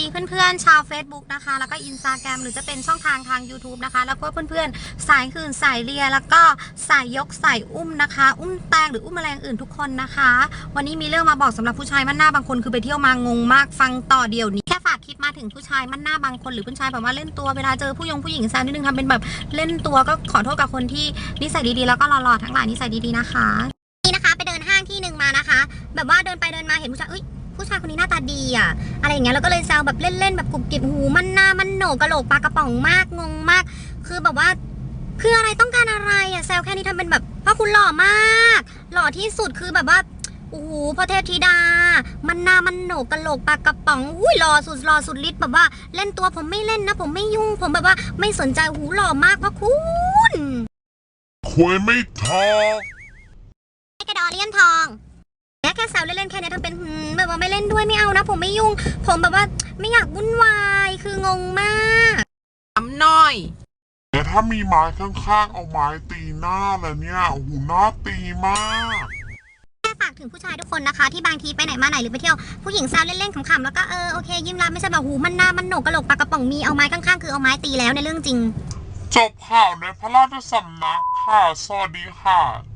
ดีเพื่อนๆชาว Facebook นะคะ แล้วก็ Instagram หรือจะเป็นช่องทางทาง YouTube นะคะ แล้วก็เพื่อนๆ สายคืนสายเลีย แล้วก็สายยกสายอุ้มนะคะ อุ้มแตงหรืออุ้มอะไรอย่างอื่นทุกคนนะคะ วันนี้มีเรื่องมาบอกสำหรับผู้ชายมั่นหน้าบางคนคือไปเที่ยวมางงมากฟังต่อเดี๋ยวนี้ แค่ฝากคลิปมาถึงผู้ชายมั่นหน้าบางคนหรือผู้ชายแบบว่าเล่นตัวเวลาเจอผู้ยงผู้หญิงแซวนิดนึงทำเป็นแบบเล่นตัวก็ขอโทษกับคนที่นิสัยดีๆแล้วก็หล่อๆทั้งหลายนิสัยดีๆนะคะนี่นะคะไปเดินห้างที่หนึ่งมานะคะ แบบว่าเดินไปเดินมาเห็นผู้ชายเอ้ยายคนนี้หน้าตาดีอะ อะไรอย่างเงี้ยแล้วก็เลยแซวแบบเล่นๆแบบกรุบกริบหูมันหน้ามันโหนกกะโหลกปลากระป๋องมากงงมาก คือแบบว่าคืออะไรต้องการอะไรอะแซวแค่นี้ทำเป็นแบบพ่อคุณหล่อมาก หล่อที่สุดคือแบบว่าโอ้โหพระเทพธิดา มันหน้ามันโหนกกะโหลกปลากระป๋องอุ้ยหล่อสุดหล่อสุดฤทธิ์แบบว่าเล่นตัวผมไม่เล่นนะ ผมไม่ยุ่ง ผมแบบว่าไม่สนใจหูหล่อมากพระคุณคุยไม่ทองไอ้กระดอเลี่ยมทอง แค่แค่แซวเล่นๆแค่นี้ทำเป็นหืมแบบว่าไม่เล่นด้วยไม่เอานะ ผมไม่ยุ่ง ผมแบบว่าไม่อยากวุ่นวายคืองงมากถามหน่อย แต่ถ้ามีไม้ข้างๆ เอาไม้ตีหน้าแล้วเนี่ยโอ้โหูหน้าตีมากแค่ฝากถึงผู้ชายทุกคนนะคะ ที่บางทีไปไหนมาไหนหรือไปเที่ยวผู้หญิงแซวเล่นๆขำๆแล้วก็เออโอเคยิ้มรับไม่ใช่แบบหูมันหน้ามันโหนกกระโหลกปากกระป๋องมีเอาไม้ข้างๆ คือเอาไม้ตีแล้วในเรื่องจริง จบข่าวในพระราชสำนักค่ะสวัสดีค่ะ